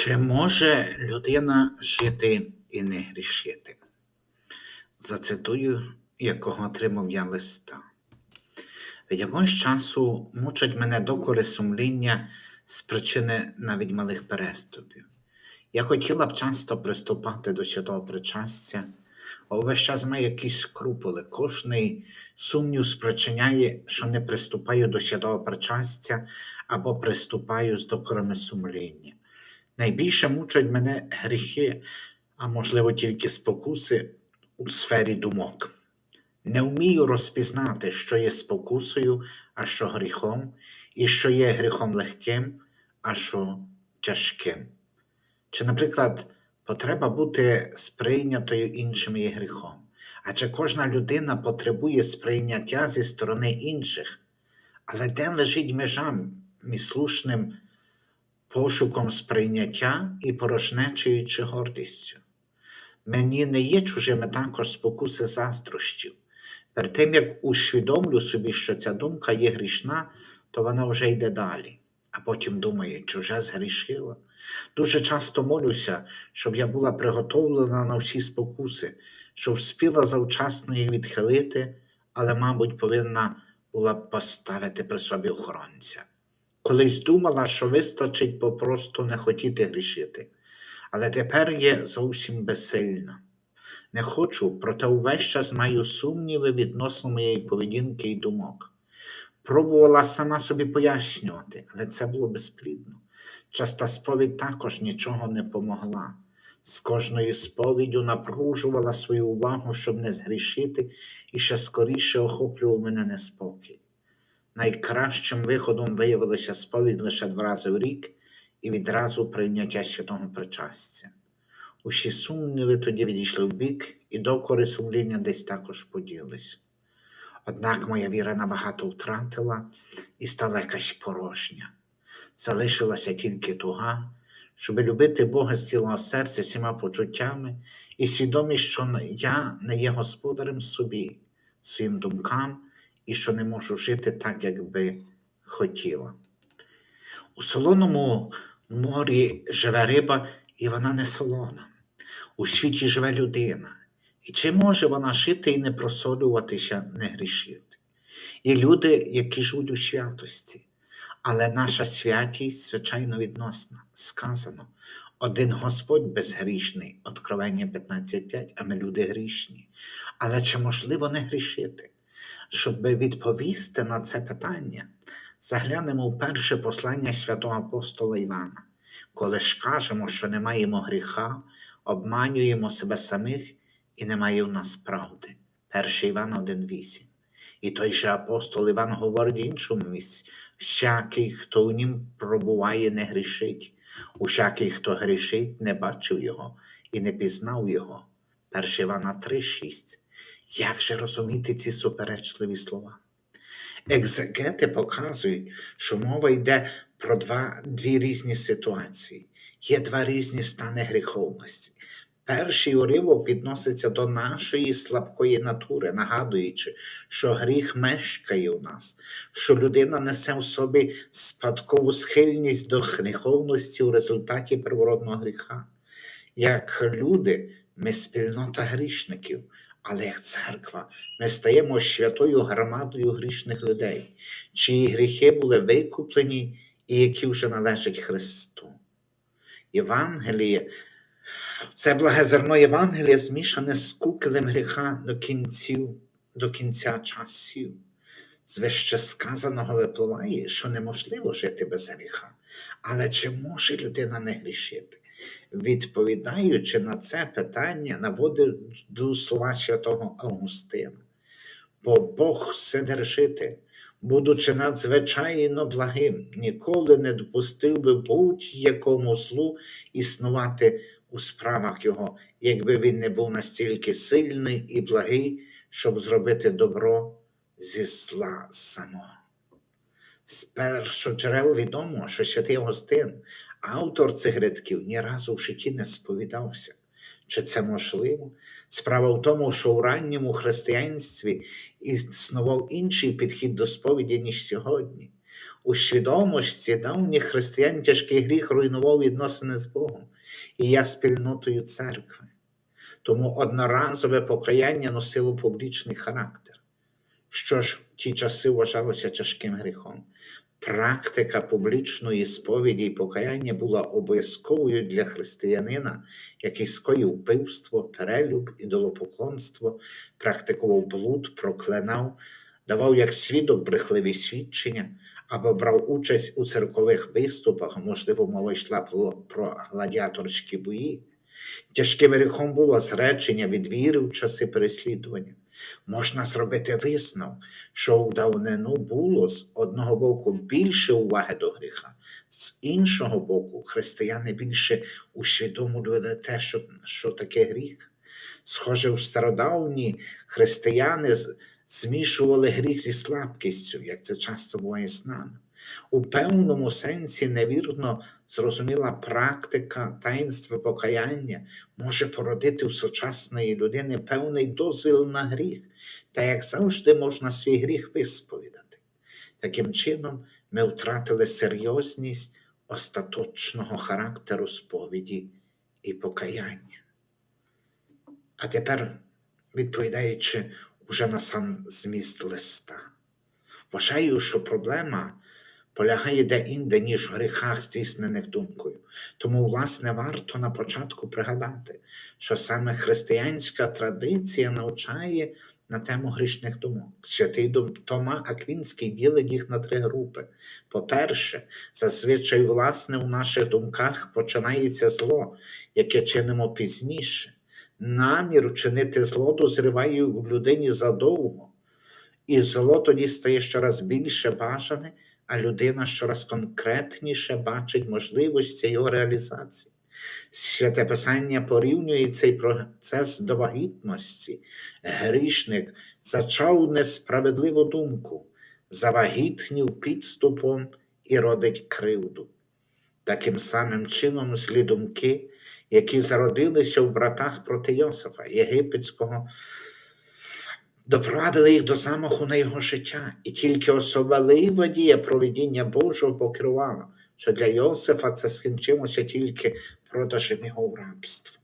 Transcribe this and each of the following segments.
Чи може людина жити і не грішити? Зацитую, якого отримав я листа. Від якогось часу мучать мене докори сумління з причини навіть малих переступів. Я хотіла б часто приступати до святого причастя, а увесь час маю якісь скрупули. Кожний сумнів спричиняє, що не приступаю до святого причастя або приступаю з докорами сумління. Найбільше мучать мене гріхи, а можливо тільки спокуси у сфері думок. Не вмію розпізнати, що є спокусою, а що гріхом, і що є гріхом легким, а що тяжким. Чи, наприклад, потреба бути сприйнятою іншими є гріхом? Адже кожна людина потребує сприйняття зі сторони інших. Але де лежить межа між слушним пошуком сприйняття і порожнечею чи гордістю? Мені не є чужими також спокуси заздрощів. Перед тим, як усвідомлю собі, що ця думка є грішна, то вона вже йде далі, а потім думає, чи вже згрішила. Дуже часто молюся, щоб я була приготовлена на всі спокуси, щоб вспіла завчасно їх відхилити, але, мабуть, повинна була б поставити при собі охоронця. Колись думала, що вистачить попросту не хотіти грішити, але тепер є зовсім безсильна. Не хочу, проте увесь час маю сумніви відносно моєї поведінки і думок. Пробувала сама собі пояснювати, але це було безплідно. Часта сповідь також нічого не помогла. З кожною сповіддю напружувала свою увагу, щоб не згрішити, і ще скоріше охоплював мене неспокій. Найкращим виходом виявилася сповідь лише два рази в рік і відразу прийняття святого причастя. Усі сумніви тоді відійшли вбік, і докори сумління десь також поділись. Однак моя віра набагато втратила і стала якась порожня. Залишилася тільки туга, щоб любити Бога з цілого серця всіма почуттями і свідомість, що я не є господарем собі, своїм думкам і що не можу жити так, як би хотіла. У солоному морі живе риба, і вона не солона. У світі живе людина. І чи може вона жити і не просолюватися, не грішити? Є люди, які живуть у святості, але наша святість, звичайно, відносна. Сказано, один Господь безгрішний, Откровення 15.5, а ми люди грішні. Але чи можливо не грішити? Щоб відповісти на це питання, заглянемо в перше послання святого апостола Івана. Коли ж кажемо, що не маємо гріха, обманюємо себе самих і немає в нас правди. 1 Івана 1,8. І той же апостол Іван говорить іншому місці: всякий, хто в нім пробуває, не грішить, усякий, хто грішить, не бачив його і не пізнав його. 1 Івана 3,6. Як же розуміти ці суперечливі слова? Екзегети показують, що мова йде про два, дві різні ситуації. Є два різні стани гріховності. Перший уривок відноситься до нашої слабкої натури, нагадуючи, що гріх мешкає у нас, що людина несе в собі спадкову схильність до гріховності у результаті первородного гріха. Як люди, ми спільнота грішників, але як церква, ми стаємо святою громадою грішних людей, чиї гріхи були викуплені і які вже належать Христу. Євангеліє, це благе зерно Євангелія змішане з кукелем гріха до кінців, до кінця часів. З вище сказаного випливає, що неможливо жити без гріха. Але чи може людина не грішити? Відповідаючи на це питання, наводить до слова святого Августина. Бо Бог вседержитель, будучи надзвичайно благим, ніколи не допустив би будь-якому злу існувати у справах його, якби він не був настільки сильний і благий, щоб зробити добро зі зла самого. З першоджерел відомо, що святий Августин, автор цих рядків, ні разу в житті не сповідався. Чи це можливо? Справа в тому, що у ранньому християнстві існував інший підхід до сповіді, ніж сьогодні. У свідомості давніх християн тяжкий гріх руйнував відносини з Богом і я спільнотою церкви. Тому одноразове покаяння носило публічний характер, що ж в ті часи вважалося тяжким гріхом. Практика публічної сповіді і покаяння була обов'язковою для християнина, який скоїв вбивство, перелюб, ідолопоклонство, практикував блуд, проклинав, давав як свідок брехливі свідчення або брав участь у церкових виступах, можливо, мова йшла про- гладіаторські бої. Тяжким гріхом було зречення від віри в часи переслідування. Можна зробити висновок, що у давнину було з одного боку більше уваги до гріха, з іншого боку, християни більше усвідомлювали те, що, що таке гріх. Схоже, у стародавні християни змішували гріх зі слабкістю, як це часто буває з нами. У певному сенсі невірно зрозуміла практика таїнства покаяння може породити у сучасної людини певний дозвіл на гріх, та як завжди можна свій гріх висповідати. Таким чином, ми втратили серйозність остаточного характеру сповіді і покаяння. А тепер, відповідаючи уже на сам зміст листа, вважаю, що проблема полягає де-інде, ніж в гріхах, здійснених думкою. Тому, власне, варто на початку пригадати, що саме християнська традиція навчає на тему грішних думок. Святий Тома Аквінський ділить їх на три групи. По-перше, зазвичай, власне, у наших думках починається зло, яке чинимо пізніше. Намір вчинити зло дозріває в людині задовго, і зло тоді стає щораз більше бажане, а людина щораз конкретніше бачить можливості його реалізації. Святе Писання порівнює цей процес до вагітності. Грішник зачав несправедливу думку, завагітнів підступом і родить кривду. Таким самим чином злі думки, які зародилися в братах проти Йосифа, єгипетського, допровадили їх до замаху на його життя, і тільки особлива дія проведіння Божого покривала, що для Йосифа це скінчилося тільки продажем його в рабство.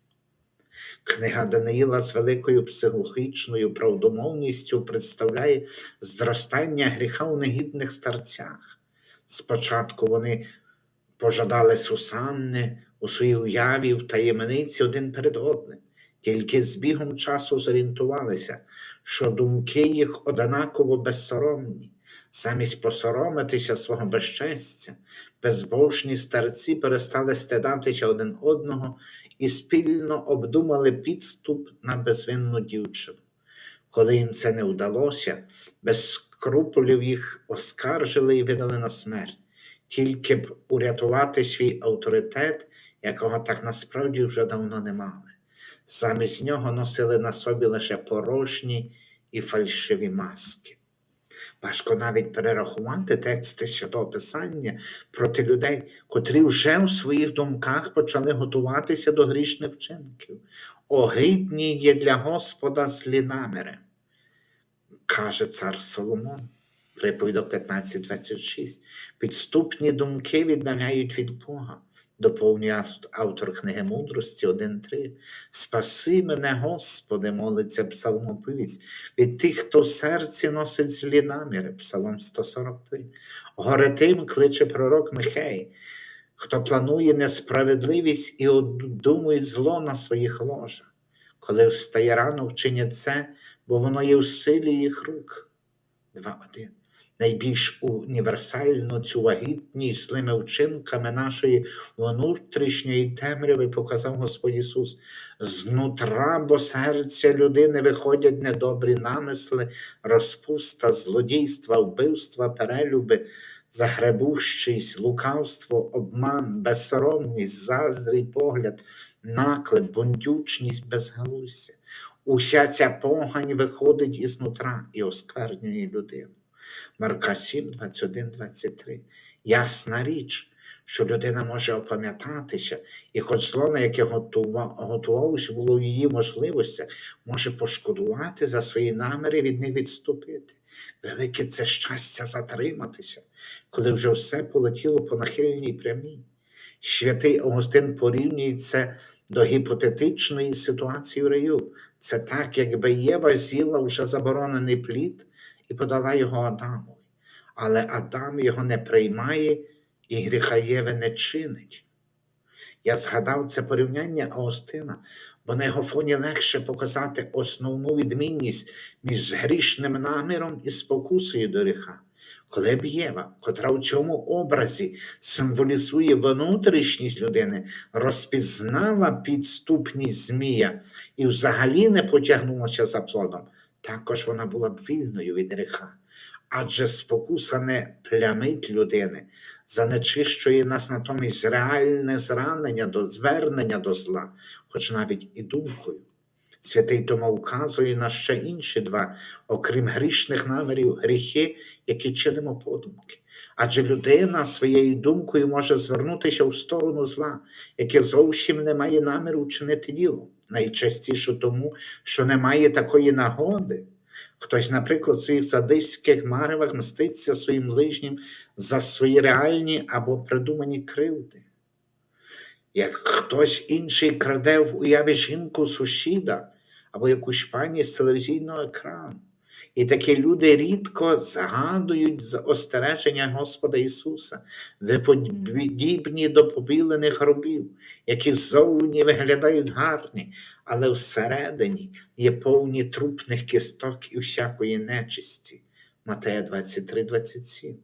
Книга Даниїла з великою психологічною правдомовністю представляє зростання гріха у негідних старцях. Спочатку вони пожадали Сусанни у своїй уяві в таємниці один перед одним, тільки з бігом часу зорієнтувалися, що думки їх однаково безсоромні. Замість посоромитися свого безчестя, безбожні старці перестали стидатися один одного і спільно обдумали підступ на безвинну дівчину. Коли їм це не вдалося, без скрупулів їх оскаржили і видали на смерть, тільки б урятувати свій авторитет, якого так насправді вже давно не мали. Замість нього носили на собі лише порожні і фальшиві маски. Важко навіть перерахувати тексти Святого Писання проти людей, котрі вже у своїх думках почали готуватися до грішних вчинків. Огидні є для Господа злі наміри, каже цар Соломон. Приповідок 15.26. Підступні думки віддаляють від Бога, доповнює автор книги мудрості 1.3. Спаси мене, Господи, молиться псалмопівець, від тих, хто в серці носить злі наміри, Псалом 143. Горе тим кличе пророк Михей, хто планує несправедливість і обдумує зло на своїх ложах. Коли встає рано, вчинять це, бо воно є в силі їх рук. 2.1. Найбільш універсальну цю вагітність злими вчинками нашої внутрішньої темряви показав Господь Ісус. Знутра, бо серця людини виходять недобрі намисли, розпуста, злодійства, вбивства, перелюби, загребущість, лукавство, обман, безсоромність, заздрий погляд, наклеп, бундючність, безгалуздя. Уся ця погань виходить із нутра і осквернює людину. Марка 7, 21, 23. Ясна річ, що людина може опам'ятатися, і хоч зло, на яке готува- готувалося було в її можливостях, може пошкодувати за свої наміри від них відступити. Велике це щастя затриматися, коли вже все полетіло по нахильній прямій. Святий Августин порівнює це до гіпотетичної ситуації в раю. Це так, якби Єва з'їла вже заборонений плід і подала його Адамові. Але Адам його не приймає і гріха Єви не чинить. Я згадав це порівняння Аустина, бо на його фоні легше показати основну відмінність між грішним наміром і спокусою до гріха. Коли б Єва, котра у цьому образі символізує внутрішність людини, розпізнала підступність Змія і взагалі не потягнулася за плодом, також вона була б вільною від гріха. Адже спокуса не плямить людини, занечищує нас натомість реальне зранення до звернення до зла, хоч навіть і думкою. Святий Тома вказує на ще інші два, окрім грішних намірів, гріхи, які чинимо подумки. Адже людина своєю думкою може звернутися в сторону зла, яке зовсім не має наміру вчинити діло. Найчастіше тому, що немає такої нагоди. Хтось, наприклад, в своїх садистських маривах мститься своїм ближнім за свої реальні або придумані кривди. Як хтось інший краде в уяві жінку сусіда або якусь пані з телевізійного екрану. І такі люди рідко згадують остереження Господа Ісуса, ви подібні до побілених гробів, які ззовні виглядають гарні, але всередині є повні трупних кісток і всякої нечисті. Матея 23, 27.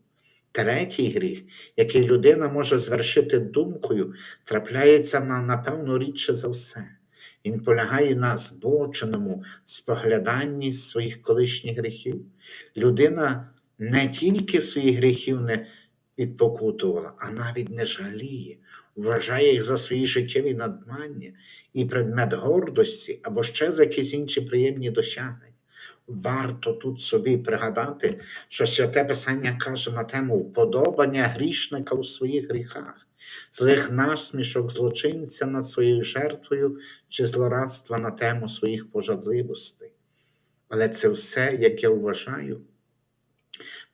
Третій гріх, який людина може звершити думкою, трапляється на, напевно, рідше за все. Він полягає на збоченому спогляданні своїх колишніх гріхів. Людина не тільки своїх гріхів не відпокутувала, а навіть не жаліє, вважає їх за свої життєві надмання і предмет гордості або ще за якісь інші приємні досягнення. Варто тут собі пригадати, що святе Писання каже на тему вподобання грішника у своїх гріхах, злих насмішок злочинця над своєю жертвою чи злорадства на тему своїх пожадливостей. Але це все, як я вважаю,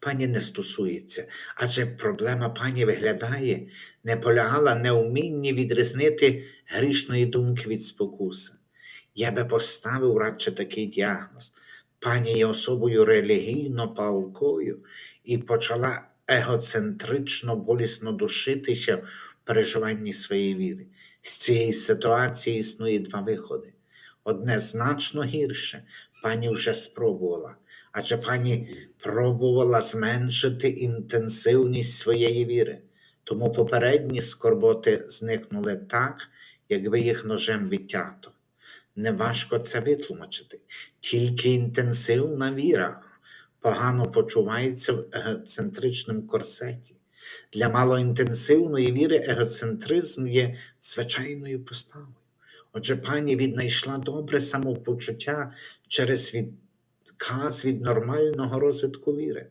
пані не стосується, адже проблема пані виглядає, не полягала не в відрізнити грішної думки від спокуси. Я би поставив радше такий діагноз. Пані є особою релігійно палкою і почала егоцентрично болісно душитися в переживанні своєї віри. З цієї ситуації існує два виходи. Одне значно гірше, пані вже спробувала, адже пані пробувала зменшити інтенсивність своєї віри, тому попередні скорботи зникнули так, якби їх ножем відтято. Неважко це витлумачити. Тільки інтенсивна віра погано почувається в егоцентричному корсеті. Для малоінтенсивної віри егоцентризм є звичайною поставою. Отже, пані віднайшла добре самопочуття через відказ від нормального розвитку віри.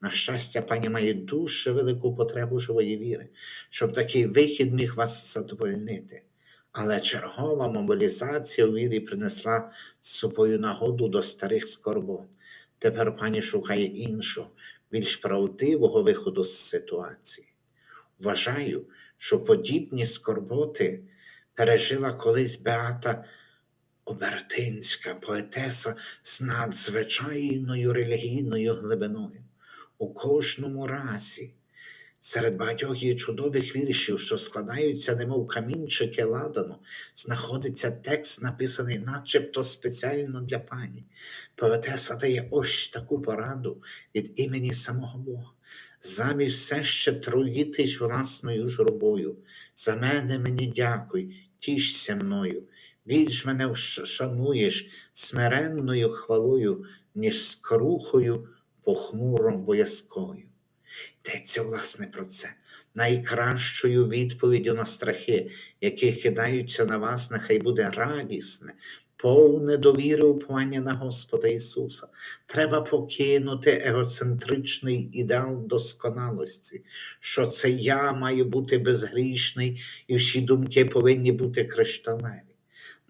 На щастя, пані має дуже велику потребу живої віри, щоб такий вихід міг вас задовольнити. Але чергова мобілізація у вірі принесла з собою нагоду до старих скорбот. Тепер пані шукає іншого, більш правдивого виходу з ситуації. Вважаю, що подібні скорботи пережила колись Беата Обертинська, поетеса з надзвичайною релігійною глибиною. У кожному разі Серед багатьох її чудових віршів, що складаються, немов камінчики ладану, знаходиться текст, написаний начебто спеціально для пані. Поетеса дає ось таку пораду від імені самого Бога. Замість все ще труїтись власною журбою. За мене мені дякуй, тішся мною. Більш мене шануєш смиренною хвалою, ніж скрухою похмуро боязкою. Йдеться, власне, про це. Найкращою відповіддю на страхи, які кидаються на вас, нехай буде радісне, повне довіри уповання на Господа Ісуса. Треба покинути егоцентричний ідеал досконалості, що це я маю бути безгрішний, і всі думки повинні бути кришталеві.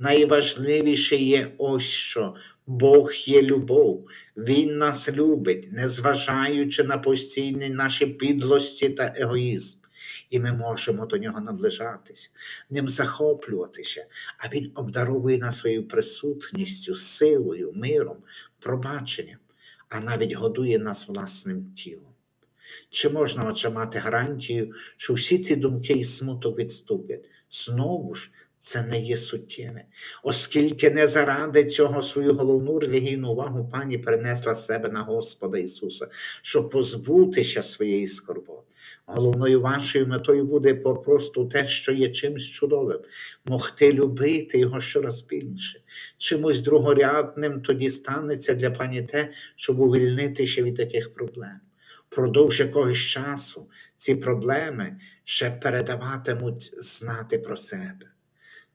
Найважливіше є ось що Бог є любов. Він нас любить, незважаючи на постійні наші підлості та егоїзм. І ми можемо до нього наближатися, ним захоплюватися, а він обдаровує нас своєю присутністю, силою, миром, пробаченням, а навіть годує нас власним тілом. Чи можна отже мати гарантію, що всі ці думки і смуток відступлять? Знову ж, це не є суттєве, оскільки не заради цього свою головну релігійну увагу пані перенесла з себе на Господа Ісуса, щоб позбутися своєї скорботи. Головною вашою метою буде попросту те, що є чимсь чудовим, могти любити його щораз більше. Чимось другорядним тоді станеться для пані те, щоб увільнитися від таких проблем. Продовж якогось часу ці проблеми ще передаватимуть знати про себе.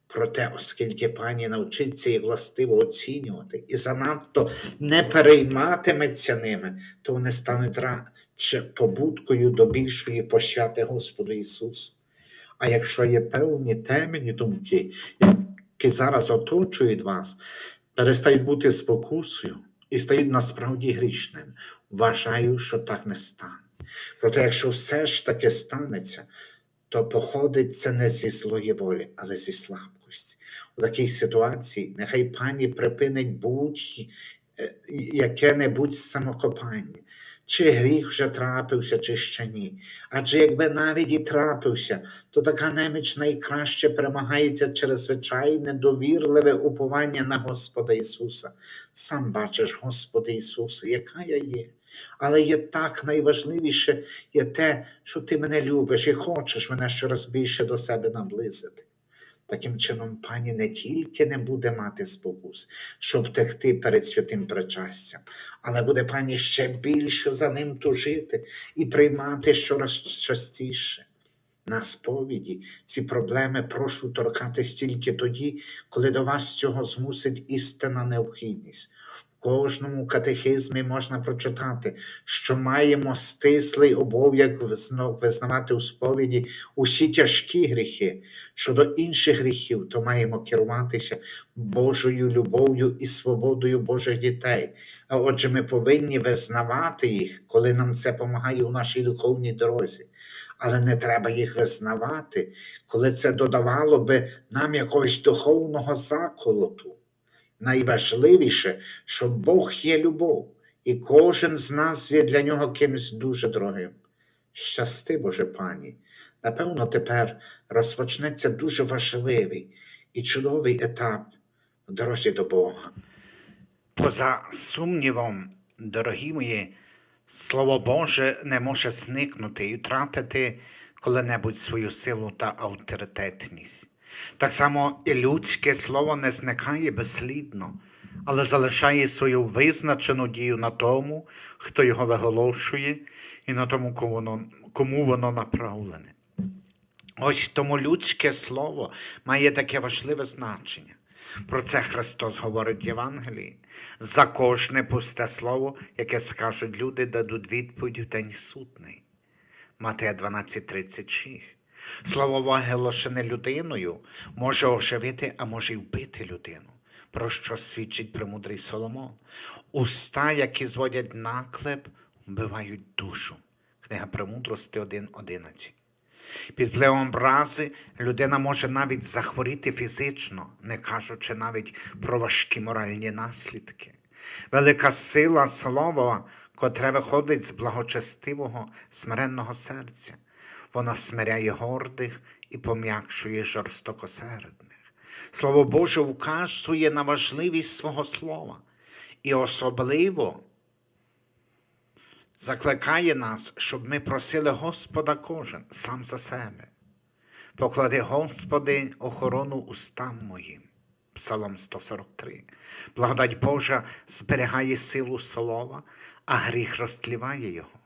Проте, оскільки пані навчиться їх властиво оцінювати і занадто не перейматиметься ними, то вони стануть радше побудкою до більшої пощати Господу Ісусу. А якщо є певні темні думки, які зараз оточують вас, перестають бути спокусою і стають насправді грішними, вважаю, що так не стане. Проте, якщо все ж таки станеться, то походить це не зі злої волі, але зі слабкості. У такій ситуації нехай пані припинить будь-яке-небудь самокопання. Чи гріх вже трапився, чи ще ні. Адже якби навіть і трапився, то така неміч найкраще перемагається через звичайне довірливе уповання на Господа Ісуса. Сам бачиш, Господи Ісусе, яка я є. Але є так найважливіше є те, що ти мене любиш і хочеш мене щораз більше до себе наблизити. Таким чином, пані не тільки не буде мати спокус, щоб втекти перед святим причастям, але буде пані ще більше за ним тужити і приймати щораз частіше. На сповіді ці проблеми прошу торкатись тільки тоді, коли до вас цього змусить істинна необхідність. Кожному катехизмі можна прочитати, що маємо стислий обов'язок визнавати у сповіді усі тяжкі гріхи. Щодо інших гріхів, то маємо керуватися Божою любов'ю і свободою Божих дітей. А отже, ми повинні визнавати їх, коли нам це допомагає у нашій духовній дорозі. Але не треба їх визнавати, коли це додавало би нам якогось духовного заколоту. Найважливіше, що Бог є любов, і кожен з нас є для нього кимось дуже дорогим. Щасти, Боже пані. Напевно, тепер розпочнеться дуже важливий і чудовий етап в до Бога. Поза сумнівом, дорогі мої, Слово Боже не може зникнути і втратити коли-небудь свою силу та авторитетність. Так само і людське слово не зникає безслідно, але залишає свою визначену дію на тому, хто його виголошує, і на тому, кому воно, кому воно направлене. Ось тому людське слово має таке важливе значення. Про це Христос говорить в Євангелії. За кожне пусте слово, яке скажуть люди, дадуть відповідь в день судний. Матея 12:36. Слово виголошене людиною може оживити, а може й вбити людину, про що свідчить премудрий Соломон. Уста, які зводять наклеп, вбивають душу. Книга Премудрости 1.11. Під впливом образи людина може навіть захворіти фізично, не кажучи навіть про важкі моральні наслідки. Велика сила слова, котре виходить з благочестивого, смиренного серця. Воно смиряє гордих і пом'якшує жорстокосердних. Слово Боже вказує на важливість свого слова і особливо закликає нас, щоб ми просили Господа кожен сам за себе. Поклади, Господи, охорону устам моїм. Псалом 143. Благодать Божа зберігає силу слова, а гріх розтліває його.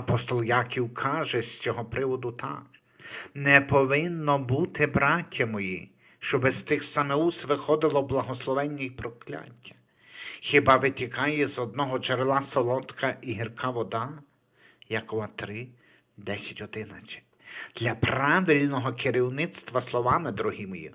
Апостол Яків каже з цього приводу так. Не повинно бути, браття мої, щоб з тих саме уст виходило благословення й прокляття. Хіба витікає з одного джерела солодка і гірка вода? Якова 3, 10, 11. Для правильного керівництва словами, дорогі мої,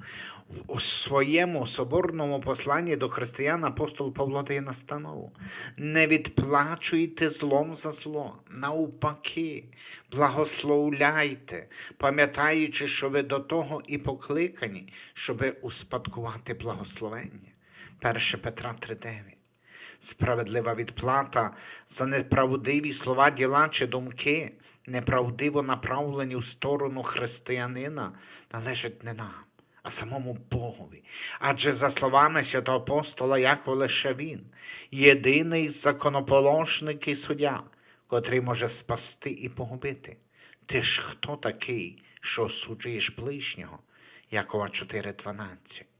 у своєму соборному посланні до християн апостол Павло дає настанову. Не відплачуйте злом за зло, навпаки, благословляйте, пам'ятаючи, що ви до того і покликані, щоби успадкувати благословення. 1 Петра 3,9 Справедлива відплата за неправдиві слова, діла чи думки, неправдиво направлені в сторону християнина, належить не нам, а самому Богові. Адже за словами святого апостола Якова лише він, єдиний законоположник і суддя, котрий може спасти і погубити. Ти ж хто такий, що осуджуєш ближнього? Якова 4,12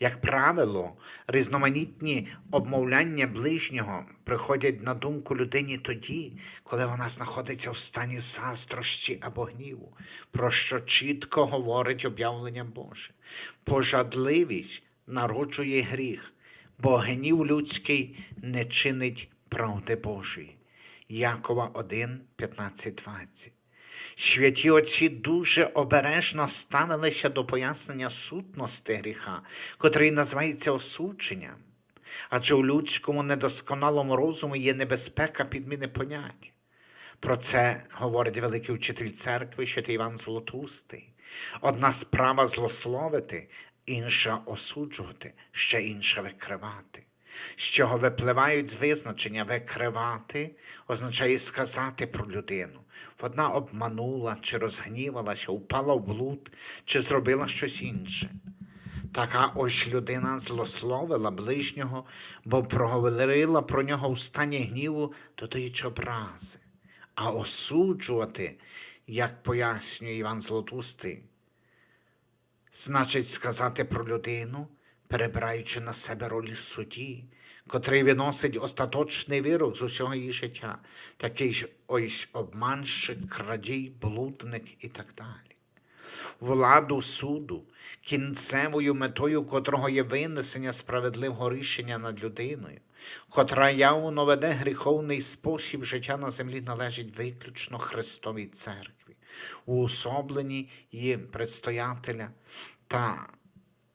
як правило, різноманітні обмовляння ближнього приходять на думку людині тоді, коли вона знаходиться в стані заздрощі або гніву, про що чітко говорить об'явлення Боже. Пожадливість народжує гріх, бо гнів людський не чинить правди Божої. Якова 1, 15, 20. Святі отці дуже обережно ставилися до пояснення сутності гріха, котрий називається осудженням. Адже у людському недосконалому розумі є небезпека підміни понять. Про це говорить великий вчитель церкви, святий Іван Золотустий. Одна справа злословити, інша осуджувати, ще інша викривати. З чого випливають з визначення викривати, означає сказати про людину. Вона обманула, чи розгнівалася, упала в блуд, чи зробила щось інше. Така ось людина злословила ближнього, бо проговорила про нього в стані гніву, додаючи образи. А осуджувати, як пояснює Іван Золотустий, значить сказати про людину, перебираючи на себе роль судді, котрий виносить остаточний вирок з усього її життя, такий ж ось обманщик, крадій, блудник і так далі. Владу суду, кінцевою метою котрого є винесення справедливого рішення над людиною, котра явно веде гріховний спосіб життя на землі належить виключно Христовій церкві, уособленні її предстоятеля та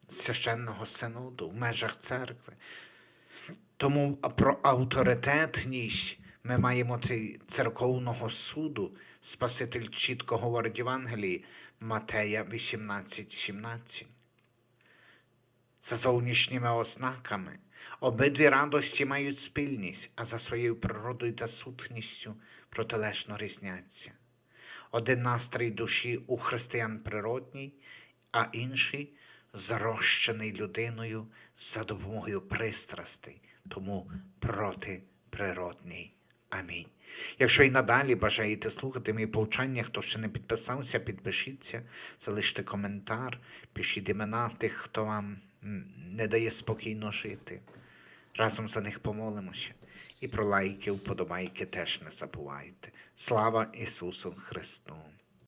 священного синоду в межах церкви. Тому про авторитетність ми маємо цей церковного суду. Спаситель чітко говорить Євангелії Матея 18:17. За зовнішніми ознаками обидві радості мають спільність, а за своєю природою та сутністю протилежно різняться. Один настрій душі у християн природній, а інший зрощений людиною за допомогою пристрастей, тому протиприродній. Амінь. Якщо і надалі бажаєте слухати мої повчання, хто ще не підписався, підпишіться, залиште коментар, пишіть імена тих, хто вам не дає спокійно жити. Разом за них помолимося. І про лайки, вподобайки теж не забувайте. Слава Ісусу Христу!